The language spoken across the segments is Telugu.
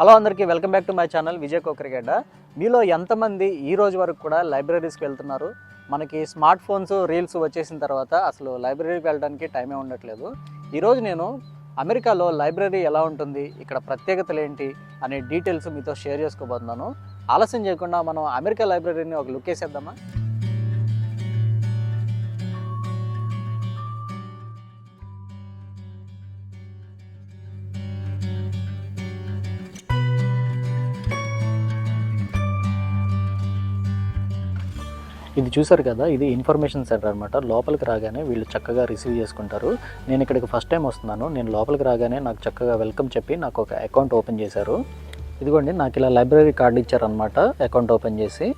హలో అందరికీ welcome back to my channel Vijay Kokarigadda. మీలో ఎంతమంది ఈ రోజు వరకు కూడా లైబ్రరీస్కి వెళ్తున్నారు? మనకి స్మార్ట్ ఫోన్స్ రీల్స్ వచ్చేసిన తర్వాత అసలు లైబ్రరీకి వెళ్ళడానికి టైమే ఉండట్లేదు. ఈరోజు నేను అమెరికాలో లైబ్రరీ ఎలా ఉంటుంది ఇక్కడ ప్రత్యేకతలు ఏంటి అనే డీటెయిల్స్ మీతో షేర్ చేసుకోబోతున్నాను. ఆలస్యం చేయకుండా మనం అమెరికా లైబ్రరీని ఒక లుక్ వేసేద్దామా? ఇది చూసారు కదా ఇది ఇన్ఫర్మేషన్ సెంటర్ అనమాట లోపలికి రాగానే వీళ్ళు చక్కగా రిసీవ్ చేసుకుంటారు. నేను ఇక్కడికి ఫస్ట్ టైం వస్తున్నాను. నేను లోపలికి రాగానే నాకు చక్కగా వెల్కమ్ చెప్పి నాకు ఒక అకౌంట్ ఓపెన్ చేశారు. ఇదిగోండి నాకు ఇలా లైబ్రరీ కార్డు ఇచ్చారనమాట అకౌంట్ ఓపెన్ చేసి.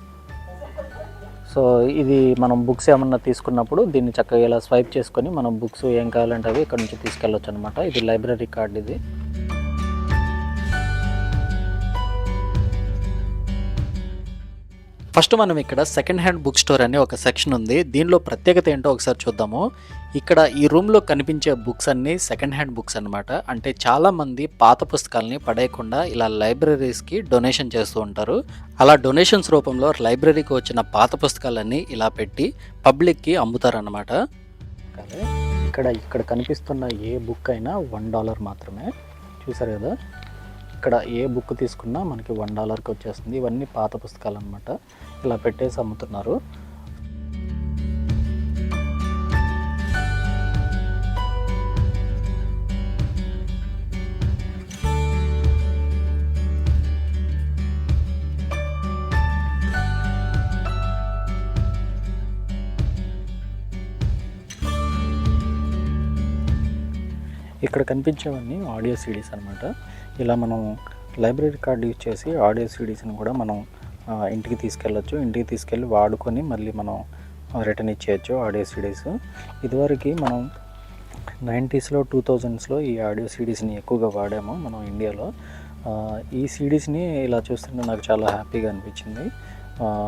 సో ఇది మనం బుక్స్ ఏమన్నా తీసుకున్నప్పుడు దీన్ని చక్కగా ఇలా స్వైప్ చేసుకొని మనం బుక్స్ ఏం కావాలంటే అవి ఇక్కడ నుంచి తీసుకెళ్ళొచ్చు అనమాట ఇది లైబ్రరీ కార్డు ఇది. ఫస్ట్ మనం ఇక్కడ సెకండ్ హ్యాండ్ బుక్ స్టోర్ అనే ఒక సెక్షన్ ఉంది. దీనిలో ప్రత్యేకత ఏంటో ఒకసారి చూద్దాము. ఇక్కడ ఈ రూమ్లో కనిపించే బుక్స్ అన్నీ సెకండ్ హ్యాండ్ బుక్స్ అనమాట అంటే చాలామంది పాత పుస్తకాలని పడేయకుండా ఇలా లైబ్రరీస్కి డొనేషన్ చేస్తూ ఉంటారు. అలా డొనేషన్స్ రూపంలో లైబ్రరీకి వచ్చిన పాత పుస్తకాలన్నీ ఇలా పెట్టి పబ్లిక్కి అమ్ముతారన్నమాట. ఇక్కడ ఇక్కడ కనిపిస్తున్న ఏ బుక్ అయినా వన్ డాలర్ మాత్రమే. చూసారు కదా? ఇక్కడ ఏ బుక్ తీసుకున్నా మనకి వన్ డాలర్కి వచ్చేస్తుంది. ఇవన్నీ పాత పుస్తకాలు అనమాట ఇలా పెట్టేసి అమ్ముతున్నారు. ఇక్కడ కనిపించేవన్నీ ఆడియో సీడీస్ అనమాట ఇలా మనం లైబ్రరీ కార్డు యూజ్ చేసి ఆడియో సిడీస్ని కూడా మనం ఇంటికి తీసుకెళ్ళొచ్చు. ఇంటికి తీసుకెళ్ళి వాడుకొని మళ్ళీ మనం రిటర్న్ ఇచ్చేయచ్చు ఆడియో సిడీస్. ఇదివరకు మనం నైంటీస్లో టూ థౌజండ్స్లో ఈ ఆడియో సిడీస్ని ఎక్కువగా వాడాము మనం ఇండియాలో. ఈ సిడీస్ని ఇలా చూస్తుంటే నాకు చాలా హ్యాపీగా అనిపించింది.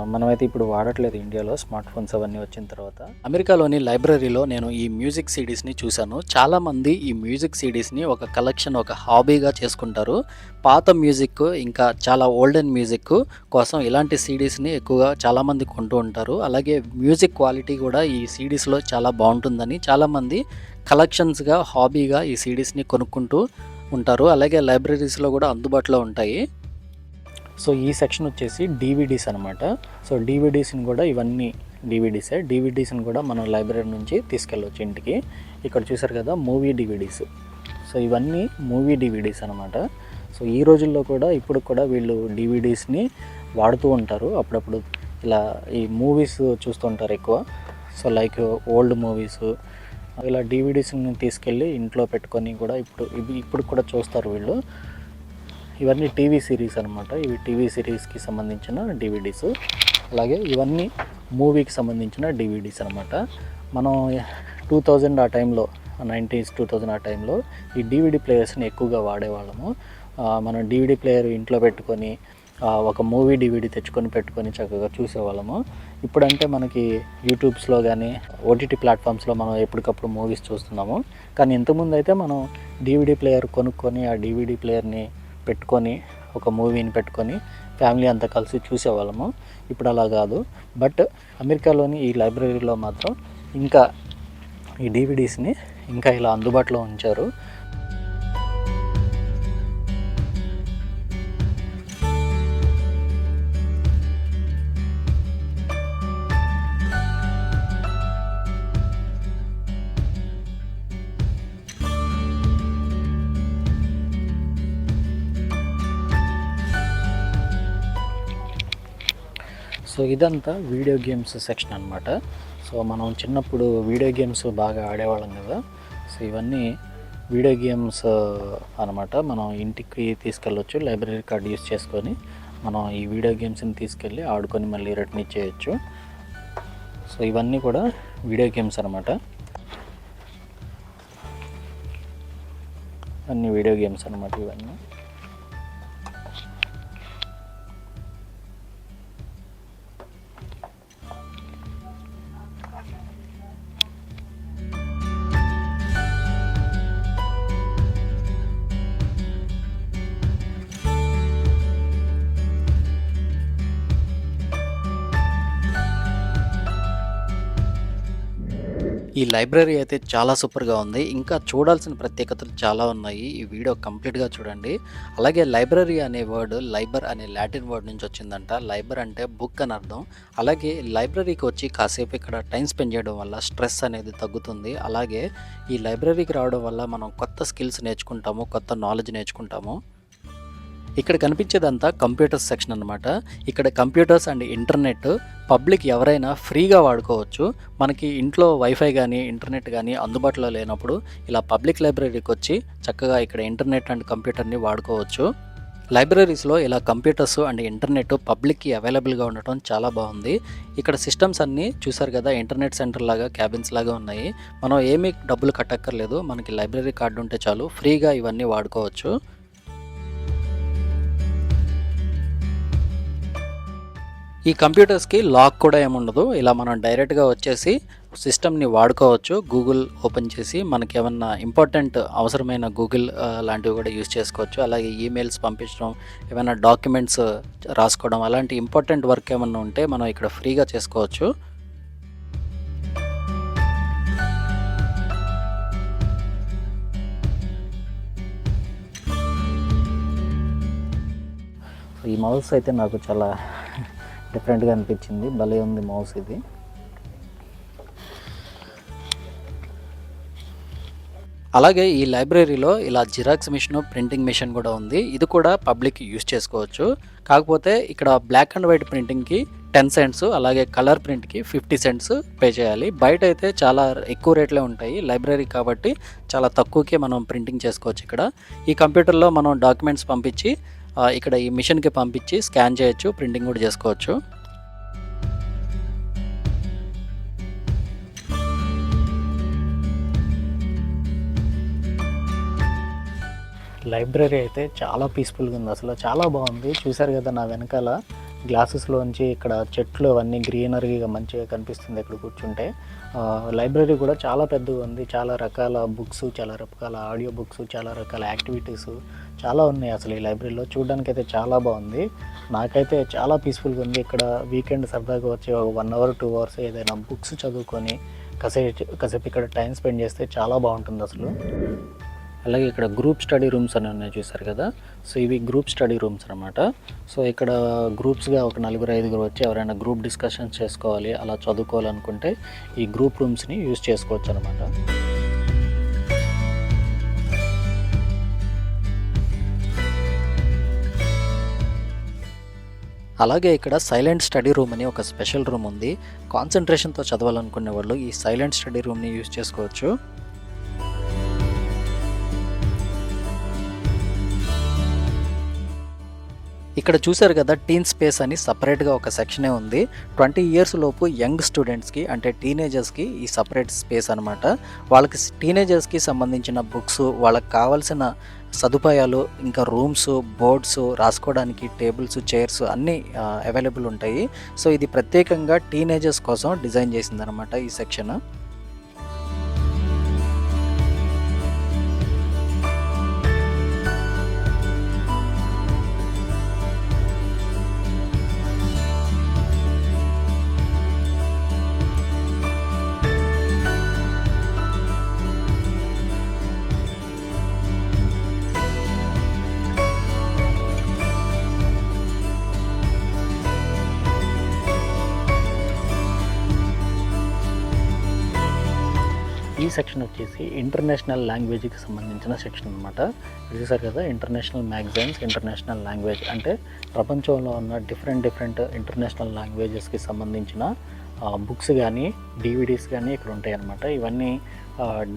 మనమైతే ఇప్పుడు వాడట్లేదు ఇండియాలో స్మార్ట్ ఫోన్స్ అవన్నీ వచ్చిన తర్వాత. అమెరికాలోని లైబ్రరీలో నేను ఈ మ్యూజిక్ సిడీస్ని చూశాను. చాలామంది ఈ మ్యూజిక్ సిడీస్ని ఒక కలెక్షన్ ఒక హాబీగా చేసుకుంటారు. పాత మ్యూజిక్ ఇంకా చాలా ఓల్డెన్ మ్యూజిక్ కోసం ఇలాంటి సిడీస్ని ఎక్కువగా చాలామంది కొంటూ ఉంటారు. అలాగే మ్యూజిక్ క్వాలిటీ కూడా ఈ సిడీస్లో చాలా బాగుంటుందని చాలామంది కలెక్షన్స్గా హాబీగా ఈ సిడీస్ని కొనుక్కుంటూ ఉంటారు. అలాగే లైబ్రరీస్లో కూడా అందుబాటులో ఉంటాయి. సో ఈ సెక్షన్ వచ్చేసి డీవీడీస్ అనమాట సో డీవీడీస్ని కూడా ఇవన్నీ డీవీడీసే డీవీడీస్ని కూడా మనం లైబ్రరీ నుంచి తీసుకెళ్ళవచ్చు ఇంటికి. ఇక్కడ చూసారు కదా మూవీ డివిడీస్ సో ఇవన్నీ మూవీ డివిడీస్ అనమాట సో ఈ రోజుల్లో కూడా ఇప్పుడు కూడా వీళ్ళు డివిడీస్ని వాడుతూ ఉంటారు. అప్పుడప్పుడు ఇలా ఈ మూవీస్ చూస్తుంటారు ఎక్కువ. So like old movies. ఇలా డివిడీస్ని తీసుకెళ్ళి ఇంట్లో పెట్టుకొని కూడా ఇప్పుడు ఇవి ఇప్పుడు కూడా చూస్తారు వీళ్ళు. ఇవన్నీ టీవీ సిరీస్ అనమాట ఇవి టీవీ సిరీస్కి సంబంధించిన డివిడీస్. అలాగే ఇవన్నీ మూవీకి సంబంధించిన డివిడీస్ అనమాట మనం టూ థౌజండ్ ఆ టైంలో నైంటీస్ టూ థౌజండ్ ఆ టైంలో ఈ డివిడి ప్లేయర్స్ని ఎక్కువగా వాడేవాళ్ళము. మనం డివిడి ప్లేయర్ ఇంట్లో పెట్టుకొని ఒక మూవీ డివిడి తెచ్చుకొని పెట్టుకొని చక్కగా చూసేవాళ్ళము. ఇప్పుడంటే మనకి యూట్యూబ్స్లో కానీ ఓటీటీ ప్లాట్ఫామ్స్లో మనం ఎప్పటికప్పుడు మూవీస్ చూస్తున్నాము. కానీ ఇంతకుముందు అయితే మనం డివిడి ప్లేయర్ కొనుక్కొని ఆ డివిడి ప్లేయర్ని పెట్టుకొని ఒక మూవీని పెట్టుకొని ఫ్యామిలీ అంతా కలిసి చూసేవాళ్ళము. ఇప్పుడు అలా కాదు. బట్ అమెరికాలోని ఈ లైబ్రరీలో మాత్రం ఇంకా ఈ డివిడీస్ని ఇంకా ఇలా అందుబాటులో ఉంచారు. ఇదంతా వీడియో గేమ్స్ సెక్షన్ అనమాట సో మనం చిన్నప్పుడు వీడియో గేమ్స్ బాగా ఆడేవాళ్ళం కదా. సో ఇవన్నీ వీడియో గేమ్స్ అనమాట మనం ఇంటికి తీసుకెళ్ళొచ్చు లైబ్రరీ కార్డ్ యూస్ చేసుకొని మనం ఈ వీడియో గేమ్స్ని తీసుకెళ్ళి ఆడుకొని మళ్ళీ రిటర్న్ ఇచ్చేయచ్చు. సో ఇవన్నీ కూడా వీడియో గేమ్స్ అనమాట అన్ని వీడియో గేమ్స్ అనమాట ఇవన్నీ. ఈ లైబ్రరీ అయితే చాలా సూపర్గా ఉంది. ఇంకా చూడాల్సిన ప్రత్యేకతలు చాలా ఉన్నాయి. ఈ వీడియో కంప్లీట్గా చూడండి. అలాగే లైబ్రరీ అనే వర్డ్ లైబర్ అనే లాటిన్ వర్డ్ నుంచి వచ్చిందంట. లైబర్ అంటే బుక్ అని అర్థం. అలాగే లైబ్రరీకి వచ్చి కాసేపు ఇక్కడ టైం స్పెండ్ చేయడం వల్ల స్ట్రెస్ అనేది తగ్గుతుంది. అలాగే ఈ లైబ్రరీకి రావడం వల్ల మనం కొత్త స్కిల్స్ నేర్చుకుంటాము కొత్త నాలెడ్జ్ నేర్చుకుంటాము. ఇక్కడ కనిపించేదంతా కంప్యూటర్స్ సెక్షన్ అనమాట ఇక్కడ కంప్యూటర్స్ అండ్ ఇంటర్నెట్ పబ్లిక్ ఎవరైనా ఫ్రీగా వాడుకోవచ్చు. మనకి ఇంట్లో వైఫై కానీ ఇంటర్నెట్ కానీ అందుబాటులో లేనప్పుడు ఇలా పబ్లిక్ లైబ్రరీకి వచ్చి చక్కగా ఇక్కడ ఇంటర్నెట్ అండ్ కంప్యూటర్ని వాడుకోవచ్చు. లైబ్రరీస్లో ఇలా కంప్యూటర్స్ అండ్ ఇంటర్నెట్ పబ్లిక్కి అవైలబుల్గా ఉండటం చాలా బాగుంది. ఇక్కడ సిస్టమ్స్ అన్నీ చూసారు కదా ఇంటర్నెట్ సెంటర్ లాగా క్యాబిన్స్ లాగా ఉన్నాయి. మనం ఏమీ డబ్బులు కట్టక్కర్లేదు. మనకి లైబ్రరీ కార్డు ఉంటే చాలు ఫ్రీగా ఇవన్నీ వాడుకోవచ్చు. ఈ కంప్యూటర్స్కి లాక్ కూడా ఏముండదు. ఇలా మనం డైరెక్ట్గా వచ్చేసి సిస్టమ్ని వాడుకోవచ్చు. గూగుల్ ఓపెన్ చేసి మనకి ఏమన్నా ఇంపార్టెంట్ అవసరమైన గూగుల్ లాంటివి కూడా యూస్ చేసుకోవచ్చు. అలాగే ఈమెయిల్స్ పంపించడం ఏమైనా డాక్యుమెంట్స్ రాసుకోవడం అలాంటి ఇంపార్టెంట్ వర్క్ ఏమన్నా ఉంటే మనం ఇక్కడ ఫ్రీగా చేసుకోవచ్చు. ఈ మౌస్ అయితే నాకు చాలా డిఫరెంట్గా అనిపించింది. భలే ఉంది మౌస్ ఇది. అలాగే ఈ లైబ్రరీలో ఇలా జిరాక్స్ మిషన్ ప్రింటింగ్ మిషన్ కూడా ఉంది. ఇది కూడా పబ్లిక్ యూస్ చేసుకోవచ్చు. కాకపోతే ఇక్కడ బ్లాక్ అండ్ వైట్ ప్రింటింగ్కి టెన్ సెంట్స్ అలాగే కలర్ ప్రింట్కి ఫిఫ్టీ సెంట్స్ పే చేయాలి. బయట అయితే చాలా ఎక్కువ రేట్లే ఉంటాయి లైబ్రరీ కాబట్టి చాలా తక్కువకే మనం ప్రింటింగ్ చేసుకోవచ్చు ఇక్కడ. ఈ కంప్యూటర్లో మనం డాక్యుమెంట్స్ పంపించి ఇక్కడ ఈ మిషన్కి పంపించి స్కాన్ చేయొచ్చు ప్రింటింగ్ కూడా చేసుకోవచ్చు. లైబ్రరీ అయితే చాలా పీస్ఫుల్గా ఉంది. అసలు చాలా బాగుంది. చూశారు కదా నా వెనకాల? గ్లాసెస్లోంచి ఇక్కడ చెట్లు అవన్నీ గ్రీనరీగా మంచిగా కనిపిస్తుంది ఇక్కడ కూర్చుంటే. లైబ్రరీ కూడా చాలా పెద్దగా ఉంది. చాలా రకాల బుక్స్ చాలా రకాల ఆడియో బుక్స్ చాలా రకాల యాక్టివిటీస్ చాలా ఉన్నాయి అసలు ఈ లైబ్రరీలో. చూడడానికి అయితే చాలా బాగుంది. నాకైతే చాలా పీస్ఫుల్గా ఉంది. ఇక్కడ వీకెండ్ సరదాగా వచ్చి ఒక వన్ అవర్ టూ అవర్స్ ఏదైనా బుక్స్ చదువుకొని కాసేపు కాసేపు ఇక్కడ టైం స్పెండ్ చేస్తే చాలా బాగుంటుంది అసలు. అలాగే ఇక్కడ గ్రూప్ స్టడీ రూమ్స్ అని ఉన్నాయి చూసారు కదా? సో ఇవి గ్రూప్ స్టడీ రూమ్స్ అనమాట సో ఇక్కడ గ్రూప్స్గా ఒక నలుగురు ఐదుగురు వచ్చి ఎవరైనా గ్రూప్ డిస్కషన్స్ చేసుకోవాలి అలా చదువుకోవాలనుకుంటే ఈ గ్రూప్ రూమ్స్ని యూస్ చేసుకోవచ్చు అనమాట అలాగే ఇక్కడ సైలెంట్ స్టడీ రూమ్ అని ఒక స్పెషల్ రూమ్ ఉంది. కాన్సన్ట్రేషన్తో చదవాలనుకునే వాళ్ళు ఈ సైలెంట్ స్టడీ రూమ్ని యూజ్ చేసుకోవచ్చు. ఇక్కడ చూశారు కదా టీన్ స్పేస్ అని సపరేట్గా ఒక సెక్షనే ఉంది. ట్వంటీ ఇయర్స్ లోపు యంగ్ స్టూడెంట్స్కి అంటే టీనేజర్స్కి ఈ సపరేట్ స్పేస్ అనమాట వాళ్ళకి టీనేజర్స్కి సంబంధించిన బుక్స్ వాళ్ళకి కావాల్సిన సదుపాయాలు ఇంకా రూమ్స్ బోర్డ్స్ రాసుకోవడానికి టేబుల్స్ చైర్స్ అన్నీ అవైలబుల్ ఉంటాయి. సో ఇది ప్రత్యేకంగా టీనేజర్స్ కోసం డిజైన్ చేసిందనమాట ఈ సెక్షన్. సెక్షన్ వచ్చేసి ఇంటర్నేషనల్ లాంగ్వేజ్కి సంబంధించిన సెక్షన్ అనమాట చూసారు కదా ఇంటర్నేషనల్ మ్యాగజైన్స్ ఇంటర్నేషనల్ లాంగ్వేజ్ అంటే ప్రపంచంలో ఉన్న డిఫరెంట్ డిఫరెంట్ ఇంటర్నేషనల్ లాంగ్వేజెస్కి సంబంధించిన బుక్స్ కానీ డివిడీస్ కానీ ఇక్కడ ఉంటాయి అనమాట ఇవన్నీ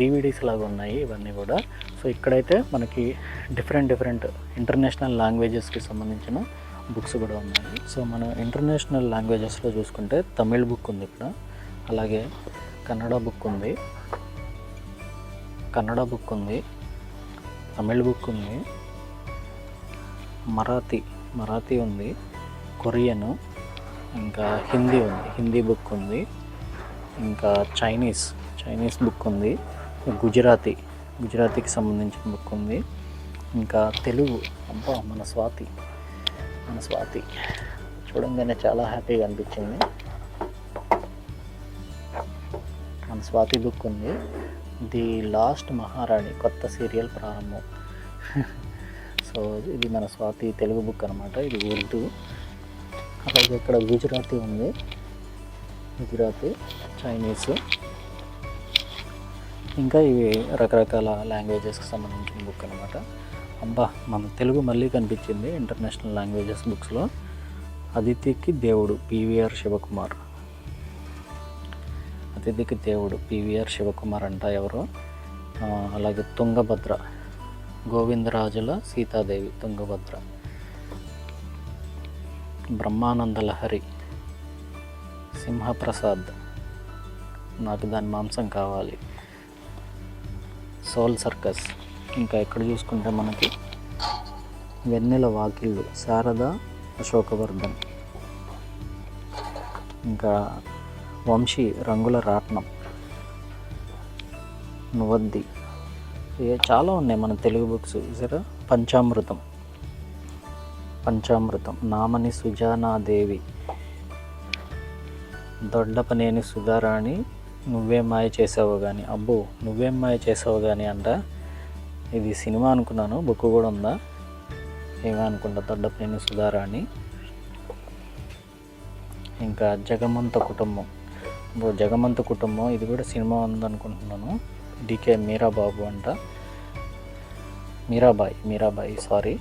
డివిడీస్ లాగా ఉన్నాయి ఇవన్నీ కూడా. సో ఇక్కడైతే మనకి డిఫరెంట్ డిఫరెంట్ ఇంటర్నేషనల్ లాంగ్వేజెస్కి సంబంధించిన బుక్స్ కూడా ఉన్నాయి. సో మనం ఇంటర్నేషనల్ లాంగ్వేజెస్లో చూసుకుంటే తమిళ్ బుక్ ఉంది ఇక్కడ. అలాగే కన్నడ బుక్ ఉంది. కన్నడ బుక్ ఉంది తమిళ్ బుక్ ఉంది మరాఠీ మరాఠీ ఉంది కొరియన్ ఇంకా హిందీ ఉంది హిందీ బుక్ ఉంది ఇంకా చైనీస్ చైనీస్ బుక్ ఉంది గుజరాతీ గుజరాతీకి సంబంధించిన బుక్ ఉంది ఇంకా తెలుగు అబ్బా మన స్వాతి మన స్వాతి. చూడంగానే చాలా హ్యాపీగా అనిపించింది. మన మన స్వాతి బుక్ ఉంది ది లాస్ట్ మహారాణి కొత్త సీరియల్ ప్రారంభం. సో ఇది మన స్వాతి తెలుగు బుక్ అనమాట ఇది ఉర్దూ. అలాగే ఇక్కడ గుజరాతీ ఉంది. గుజరాతీ చైనీస్. ఇంకా ఇవి రకరకాల లాంగ్వేజెస్కి సంబంధించిన బుక్ అనమాట అబ్బా మన తెలుగు మళ్ళీ కనిపించింది ఇంటర్నేషనల్ లాంగ్వేజెస్ బుక్స్లో. అదితికి దేవుడు పివిఆర్ శివకుమార్. అతిథికి దేవుడు పివిఆర్ శివకుమార్ అంట ఎవరు. అలాగే తుంగభద్ర గోవిందరాజుల సీతాదేవి తుంగభద్ర. బ్రహ్మానంద లహరి సింహప్రసాద్ నాకు దాని మాంసం కావాలి. Soul circus. ఇంకా ఎక్కడ చూసుకుంటే మనకి వెన్నెల వాకిళ్ళు శారద అశోకవర్ధన్. ఇంకా వంశీ రంగుల రాట్నం నువద్ది చాలా ఉన్నాయి మన తెలుగు బుక్స్. సరే పంచామృతం? పంచామృతం. నామని సుజానాదేవి. దొడ్డపనేని సుధారాణి నువ్వే మాయ చేసావు కానీ అబ్బో నువ్వేం మాయ చేసావు కానీ అంట? ఇది సినిమా అనుకున్నాను బుక్ కూడా ఉందా? ఏమో అనుకుంటా దొడ్డపనేని సుధారాణి. ఇంకా జగమంత కుటుంబం. జగమంత కుటుంబం. ఇది కూడా సినిమా ఉందనుకుంటున్నాను. డికే మీరాబాబు అంట. మీరాబాయ్ మీరాబాయి సారీ.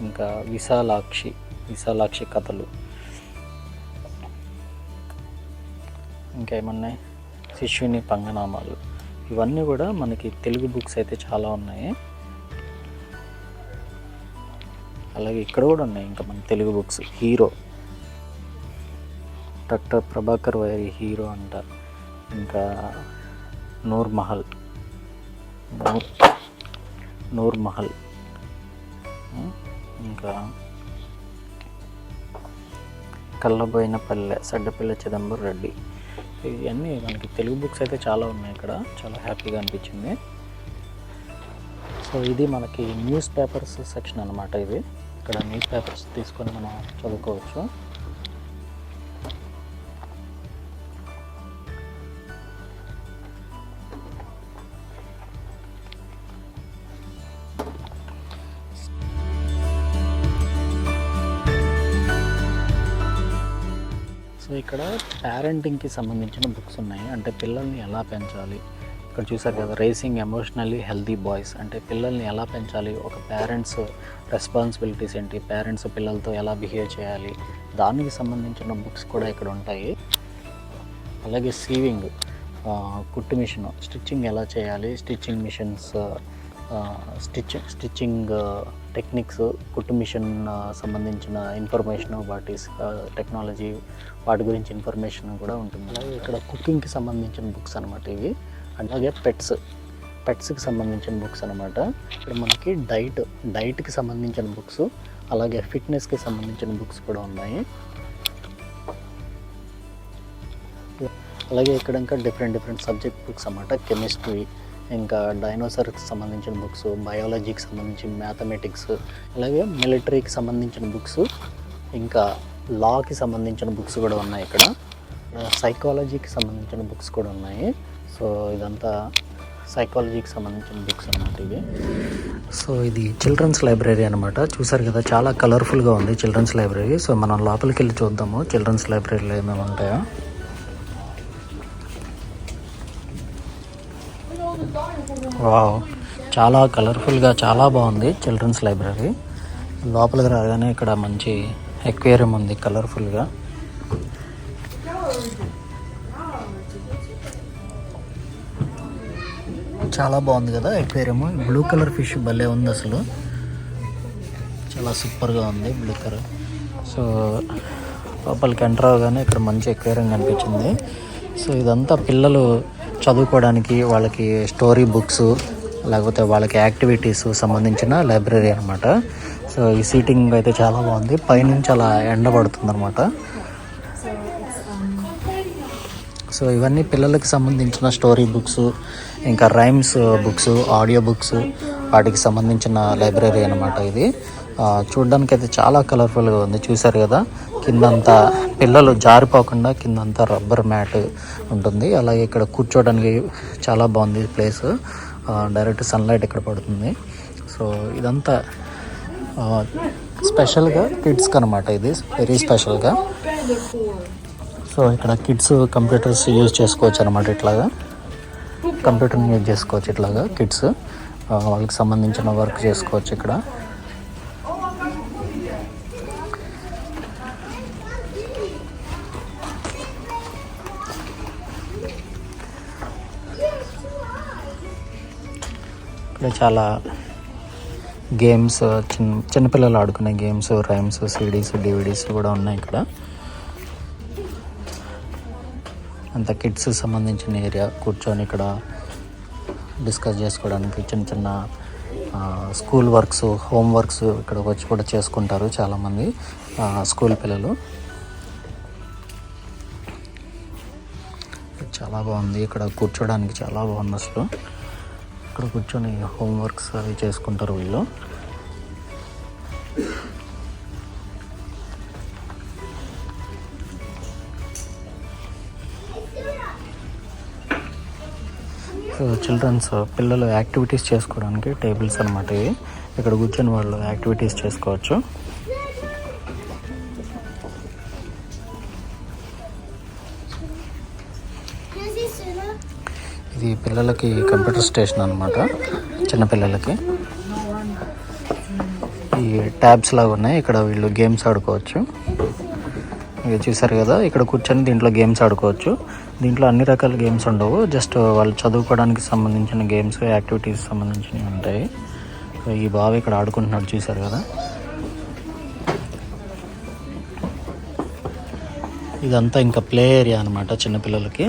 ఇంకా విశాలాక్షి విశాలాక్షి కథలు. ఇంకా ఏమన్నాయి? శిష్యుని పంగనామాలు. ఇవన్నీ కూడా మనకి తెలుగు బుక్స్ అయితే చాలా ఉన్నాయి. అలాగే ఇక్కడ కూడా ఉన్నాయి ఇంకా మన Telugu books. Hero. Doctor Prabhakar వైరి హీరో అంట. ఇంకా నూర్ మహల్. నూర్ మహల్. ఇంకా కళ్ళబోయిన పల్లె సడ్డపల్లె చిదంబరం రెడ్డి. ఇవన్నీ మనకి తెలుగు బుక్స్ అయితే చాలా ఉన్నాయి ఇక్కడ. చాలా హ్యాపీగా అనిపించింది. సో ఇది మనకి న్యూస్ పేపర్స్ సెక్షన్ అనమాట ఇది. ఇక్కడ న్యూస్ పేపర్స్ తీసుకొని మనం చదువుకోవచ్చు. పేరెంటింగ్కి సంబంధించిన బుక్స్ ఉన్నాయి. అంటే పిల్లల్ని ఎలా పెంచాలి? ఇక్కడ చూసారు కదా రేసింగ్ ఎమోషనల్లీ హెల్తీ బాయ్స్ అంటే పిల్లల్ని ఎలా పెంచాలి? ఒక పేరెంట్స్ రెస్పాన్సిబిలిటీస్ ఏంటి? పేరెంట్స్ పిల్లలతో ఎలా బిహేవ్ చేయాలి? దానికి సంబంధించిన బుక్స్ కూడా ఇక్కడ ఉంటాయి. అలాగే సీవింగ్ కుట్టు మిషన్ స్టిచ్చింగ్ ఎలా చేయాలి? Stitching machines stitch stitching techniques కుట్టు మిషన్ సంబంధించిన ఇన్ఫర్మేషన్ వాటి టెక్నాలజీ వాటి గురించి ఇన్ఫర్మేషన్ కూడా ఉంటుంది. అలాగే ఇక్కడ కుకింగ్కి సంబంధించిన బుక్స్ అనమాట ఇవి. అలాగే పెట్స్ పెట్స్కి సంబంధించిన బుక్స్ అనమాట ఇక్కడ మనకి డైట్ డైట్కి సంబంధించిన బుక్స్ అలాగే ఫిట్నెస్కి సంబంధించిన బుక్స్ కూడా ఉన్నాయి. అలాగే ఇక్కడ ఇంకా డిఫరెంట్ డిఫరెంట్ సబ్జెక్ట్ బుక్స్ అన్నమాట. కెమిస్ట్రీ ఇంకా డైనోసార్కి సంబంధించిన బుక్స్ బయాలజీకి సంబంధించిన మ్యాథమెటిక్స్ అలాగే మిలిటరీకి సంబంధించిన బుక్స్ ఇంకా లాకి సంబంధించిన బుక్స్ కూడా ఉన్నాయి ఇక్కడ. సైకాలజీకి సంబంధించిన బుక్స్ కూడా ఉన్నాయి. సో ఇదంతా సైకాలజీకి సంబంధించిన బుక్స్ అన్నమాట ఇవి. సో ఇది చిల్డ్రన్స్ లైబ్రరీ అనమాట చూసారు కదా చాలా కలర్ఫుల్గా ఉంది చిల్డ్రన్స్ లైబ్రరీ సో మనం లోపలికి వెళ్ళి చూద్దాము చిల్డ్రన్స్ లైబ్రరీలో ఏమేమి ఉంటాయో. వావ్. చాలా కలర్ఫుల్గా చాలా బాగుంది చిల్డ్రన్స్ లైబ్రరీ లోపలికి రాగానే ఇక్కడ మంచి ఎక్వేరియం ఉంది కలర్ఫుల్గా చాలా బాగుంది కదా ఎక్వేరియం బ్లూ కలర్ ఫిష్ భలే ఉంది అసలు. చాలా సూపర్గా ఉంది బ్లూ కలర్ సో లోపలికి ఎంటర్ అవగానే ఇక్కడ మంచి ఎక్వేరియం కనిపించింది. సో ఇదంతా పిల్లలు చదువుకోవడానికి వాళ్ళకి స్టోరీ బుక్స్ లేకపోతే వాళ్ళకి యాక్టివిటీస్ సంబంధించిన లైబ్రరీ అనమాట సో ఈ సీటింగ్ అయితే చాలా బాగుంది. పైనుంచి అలా ఎండ పడుతుంది అనమాట సో ఇవన్నీ పిల్లలకి సంబంధించిన స్టోరీ బుక్స్ ఇంకా రైమ్స్ బుక్స్ ఆడియో బుక్స్ వాటికి సంబంధించిన లైబ్రరీ అనమాట ఇది. చూడడానికి చూడ్డానికి అయితే చాలా కలర్ఫుల్గా ఉంది. చూసారు కదా? కిందంతా పిల్లలు జారిపోకుండా కిందంతా రబ్బర్ మ్యాట్ ఉంటుంది. అలాగే ఇక్కడ కూర్చోవడానికి చాలా బాగుంది ప్లేస్. డైరెక్ట్ సన్లైట్ ఇక్కడ పడుతుంది. సో ఇదంతా స్పెషల్గా కిడ్స్కి అనమాట ఇది. వెరీ స్పెషల్గా. సో ఇక్కడ కిడ్స్ కంప్యూటర్స్ యూజ్ చేసుకోవచ్చు అనమాట ఇట్లాగా. కంప్యూటర్ని యూజ్ చేసుకోవచ్చు ఇట్లాగా కిడ్స్. వాళ్ళకి సంబంధించిన వర్క్ చేసుకోవచ్చు ఇక్కడ. ఇక్కడ చాలా గేమ్స్ చిన్న చిన్నపిల్లలు ఆడుకునే గేమ్స్ రైమ్స్ సిడీస్ డివిడీస్ కూడా ఉన్నాయి ఇక్కడ. అంత కిడ్స్ సంబంధించిన ఏరియా కూర్చొని ఇక్కడ డిస్కస్ చేసుకోవడానికి చిన్న చిన్న స్కూల్ వర్క్స్ హోమ్ వర్క్స్ ఇక్కడ వచ్చి కూడా చేసుకుంటారు చాలామంది స్కూల్ పిల్లలు. చాలా బాగుంది. ఇక్కడ కూర్చోడానికి చాలా బాగుంది అసలు. ఇక్కడ కూర్చొని హోమ్ వర్క్స్ అవి చేసుకుంటారు వీళ్ళు. చిల్డ్రన్స్ uh, పిల్లలు యాక్టివిటీస్ చేసుకోవడానికి టేబుల్స్ అనమాట ఇవి. ఇక్కడ కూర్చొని వాళ్ళు యాక్టివిటీస్ చేసుకోవచ్చు. ఇది పిల్లలకి కంప్యూటర్ స్టేషన్ అనమాట చిన్నపిల్లలకి. ఈ ట్యాబ్స్ లాగా ఉన్నాయి ఇక్కడ వీళ్ళు గేమ్స్ ఆడుకోవచ్చు. ఇక చూసారు కదా ఇక్కడ కూర్చొని దీంట్లో గేమ్స్ ఆడుకోవచ్చు. దీంట్లో అన్ని రకాల గేమ్స్ ఉండవు జస్ట్ వాళ్ళు చదువుకోవడానికి సంబంధించిన గేమ్స్ యాక్టివిటీస్ సంబంధించినవి ఉంటాయి. ఈ బావి ఇక్కడ ఆడుకుంటున్నాడు చూసారు కదా. ఇదంతా ఇంకా ప్లే ఏరియా అనమాట చిన్నపిల్లలకి.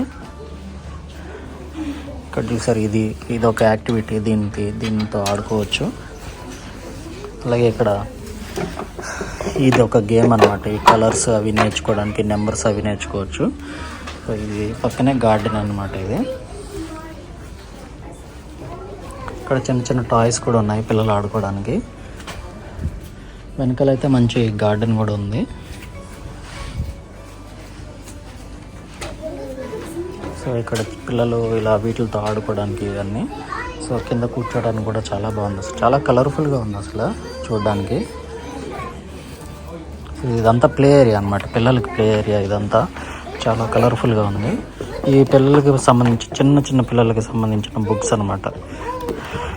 ఇక్కడ చూసారు ఇది ఇది ఒక యాక్టివిటీ దీనికి దీంతో ఆడుకోవచ్చు. అలాగే ఇక్కడ ఇది ఒక గేమ్ అనమాట ఈ కలర్స్ అవి నేర్చుకోవడానికి నెంబర్స్ అవి నేర్చుకోవచ్చు. సో ఇది పక్కనే గార్డెన్ అనమాట ఇది. ఇక్కడ చిన్న చిన్న టాయ్స్ కూడా ఉన్నాయి పిల్లలు ఆడుకోవడానికి. వెనకాలైతే మంచి గార్డెన్ కూడా ఉంది. ఇక్కడ పిల్లలు ఇలా వీటితో ఆడుకోవడానికి ఇవన్నీ. సో కింద కూర్చోడానికి కూడా చాలా బాగుంది అసలు. చాలా కలర్ఫుల్గా ఉంది అసలు చూడడానికి. ఇదంతా ప్లే ఏరియా అనమాట పిల్లలకి ప్లే ఏరియా ఇదంతా. చాలా కలర్ఫుల్గా ఉంది. ఈ పిల్లలకి సంబంధించి చిన్న చిన్న పిల్లలకి సంబంధించిన బుక్స్ అనమాట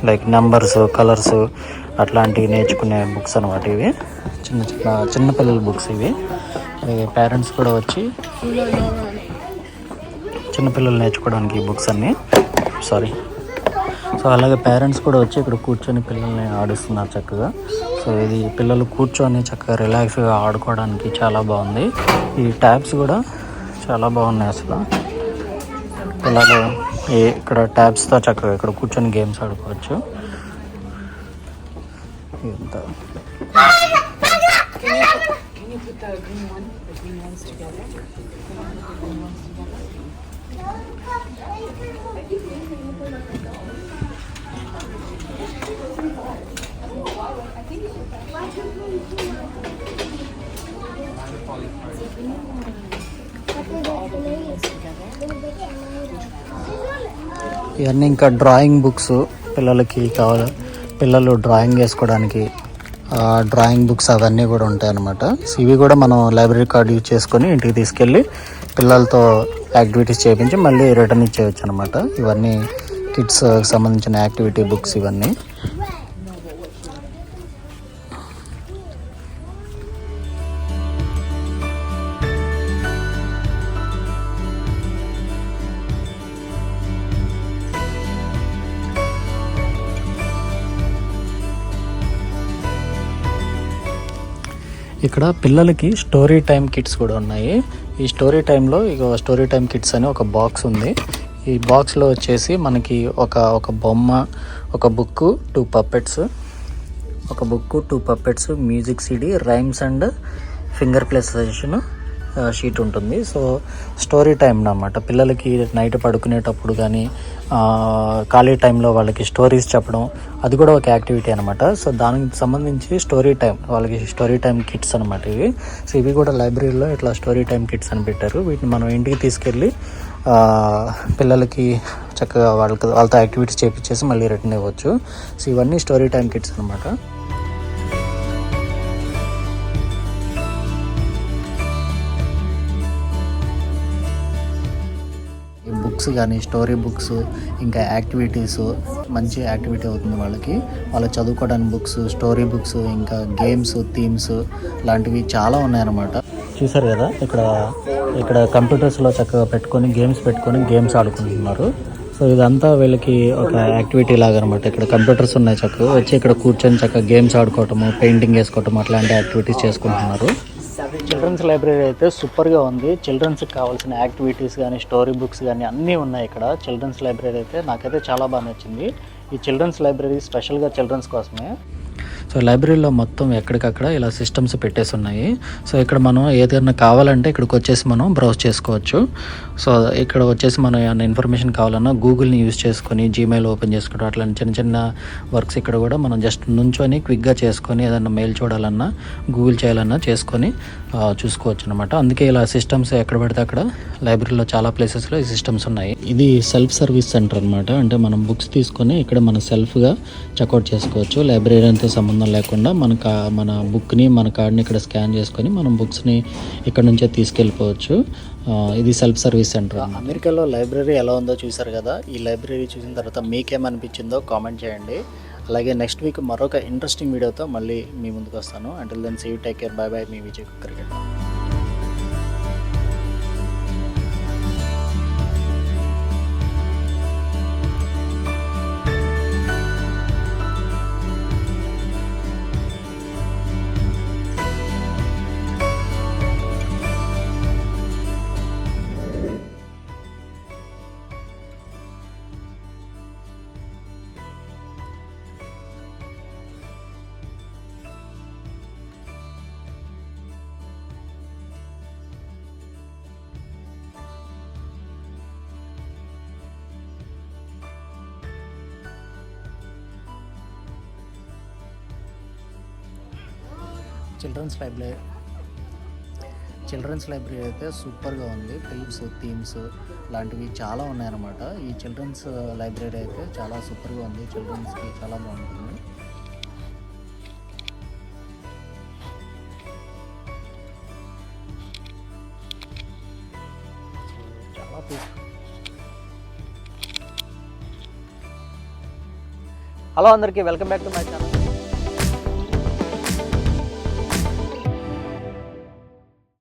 లైక్ నెంబర్స్ కలర్స్ అట్లాంటివి నేర్చుకునే బుక్స్ అనమాట ఇవి. చిన్న చిన్న చిన్న పిల్లల బుక్స్ ఇవి. పేరెంట్స్ కూడా వచ్చి చిన్నపిల్లలు నేర్చుకోవడానికి ఈ బుక్స్ అన్నీ. సారీ సో అలాగే పేరెంట్స్ కూడా వచ్చి ఇక్కడ కూర్చొని పిల్లల్ని ఆడిస్తున్నారు చక్కగా. సో ఇది పిల్లలు కూర్చొని చక్కగా రిలాక్స్గా ఆడుకోవడానికి చాలా బాగుంది. ఈ ట్యాబ్స్ కూడా చాలా బాగున్నాయి అసలు. పిల్లలు ఏ ఇక్కడ ట్యాబ్స్తో చక్కగా ఇక్కడ కూర్చొని గేమ్స్ ఆడుకోవచ్చు. ఇంత Can you put the green one, the green ones together? ఇవన్నీ ఇంకా డ్రాయింగ్ బుక్స్ పిల్లలకి కావాలి పిల్లలు డ్రాయింగ్ వేసుకోవడానికి డ్రాయింగ్ బుక్స్ అవన్నీ కూడా ఉంటాయి అన్నమాట ఇవి కూడా మనం లైబ్రరీ కార్డు యూజ్ చేసుకొని ఇంటికి తీసుకెళ్ళి పిల్లలతో యాక్టివిటీస్ చేయించి మళ్ళీ రిటర్న్ ఇచ్చేయచ్చు అనమాట ఇవన్నీ కిడ్స్ సంబంధించిన యాక్టివిటీ బుక్స్ ఇవన్నీ. ఇక్కడ పిల్లలకి స్టోరీ టైం కిట్స్ కూడా ఉన్నాయి. ఈ స్టోరీ టైంలో ఇక స్టోరీ టైం కిట్స్ అని ఒక బాక్స్ ఉంది. ఈ బాక్స్లో వచ్చేసి మనకి ఒక ఒక బొమ్మ ఒక బుక్ టూ పప్పెట్స్ ఒక book two puppets music CD rhymes and finger plays suggestion. Sheet ఉంటుంది. సో స్టోరీ టైం అనమాట పిల్లలకి నైట్ పడుకునేటప్పుడు కానీ ఖాళీ టైంలో వాళ్ళకి స్టోరీస్ చెప్పడం అది కూడా ఒక యాక్టివిటీ అనమాట సో దానికి సంబంధించి స్టోరీ టైం వాళ్ళకి స్టోరీ టైం కిట్స్ అనమాట ఇవి. సో ఇవి కూడా లైబ్రరీలో ఇట్లా స్టోరీ టైం కిట్స్ అని పెట్టారు. వీటిని మనం ఇంటికి తీసుకెళ్ళి పిల్లలకి చక్కగా వాళ్ళకి వాళ్ళతో యాక్టివిటీస్ చేపించేసి మళ్ళీ రిటర్న్ ఇవ్వచ్చు. సో ఇవన్నీ స్టోరీ టైం కిట్స్ అనమాట బుక్స్ కానీ స్టోరీ బుక్స్ ఇంకా యాక్టివిటీస్ మంచి యాక్టివిటీ అవుతుంది వాళ్ళకి. వాళ్ళు చదువుకోవడానికి బుక్స్ స్టోరీ బుక్స్ ఇంకా గేమ్స్ థీమ్స్ లాంటివి చాలా ఉన్నాయన్నమాట. చూసారు కదా ఇక్కడ ఇక్కడ కంప్యూటర్స్లో చక్కగా పెట్టుకొని గేమ్స్ పెట్టుకొని గేమ్స్ ఆడుకుంటున్నారు. సో ఇదంతా వీళ్ళకి ఒక యాక్టివిటీ లాగా అనమాట ఇక్కడ కంప్యూటర్స్ ఉన్నాయి చక్కగా. వచ్చి ఇక్కడ కూర్చొని చక్కగా గేమ్స్ ఆడుకోవటము పెయింటింగ్ వేసుకోవటం అట్లాంటి యాక్టివిటీస్ చేసుకుంటున్నారు. చిల్డ్రన్స్ లైబ్రరీ అయితే సూపర్గా ఉంది. చిల్డ్రన్స్కి కావాల్సిన యాక్టివిటీస్ కానీ స్టోరీ బుక్స్ కానీ అన్నీ ఉన్నాయి ఇక్కడ. చిల్డ్రన్స్ లైబ్రరీ అయితే నాకైతే చాలా బాగా నచ్చింది. ఈ చిల్డ్రన్స్ లైబ్రరీ స్పెషల్గా చిల్డ్రన్స్ కోసమే. సో లైబ్రరీలో మొత్తం ఎక్కడికక్కడ ఇలా సిస్టమ్స్ పెట్టేసి ఉన్నాయి. సో ఇక్కడ మనం ఏదైనా కావాలంటే ఇక్కడికి వచ్చేసి మనం బ్రౌజ్ చేసుకోవచ్చు. సో ఇక్కడ వచ్చేసి మనం ఏమైనా ఇన్ఫర్మేషన్ కావాలన్నా గూగుల్ని యూజ్ చేసుకొని జీమెయిల్ ఓపెన్ చేసుకోవడం అట్లాంటి చిన్న చిన్న వర్క్స్ ఇక్కడ కూడా మనం జస్ట్ నుంచొని క్విక్గా చేసుకొని ఏదైనా మెయిల్ చూడాలన్నా గూగుల్ చేయాలన్నా చేసుకొని చూసుకోవచ్చు అనమాట అందుకే ఇలా సిస్టమ్స్ ఎక్కడ పడితే అక్కడ లైబ్రరీలో చాలా ప్లేసెస్లో ఈ సిస్టమ్స్ ఉన్నాయి. ఇది సెల్ఫ్ సర్వీస్ సెంటర్ అనమాట అంటే మనం బుక్స్ తీసుకొని ఇక్కడ మన సెల్ఫ్గా చెక్అవుట్ చేసుకోవచ్చు. లైబ్రరీతో సంబంధం లేకుండా మనకు మన బుక్ని మన కార్డ్ని ఇక్కడ స్కాన్ చేసుకొని మనం బుక్స్ని ఇక్కడ నుంచే తీసుకెళ్ళిపోవచ్చు. ఇది సెల్ఫ్ సర్వీస్ సెంటర్ అమెరికాలో లైబ్రరీ ఎలా ఉందో చూసారు కదా. ఈ లైబ్రరీ చూసిన తర్వాత మీకేమనిపించిందో కామెంట్ చేయండి. అలాగే నెక్స్ట్ వీక్ మరొక ఇంట్రెస్టింగ్ వీడియోతో మళ్ళీ మీ ముందుకు వస్తాను. Until then see take care bye bye మీ Vijay cricket children's library. Children's library అయితే సూపర్గా ఉంది. ఫిల్మ్స్ థీమ్స్ లాంటివి చాలా ఉన్నాయన్నమాట. ఈ చిల్డ్రన్స్ లైబ్రరీ అయితే చాలా సూపర్గా ఉంది. చిల్డ్రన్స్కి చాలా బాగుంటుంది. చాలా హలో అందరికీ welcome back to my channel.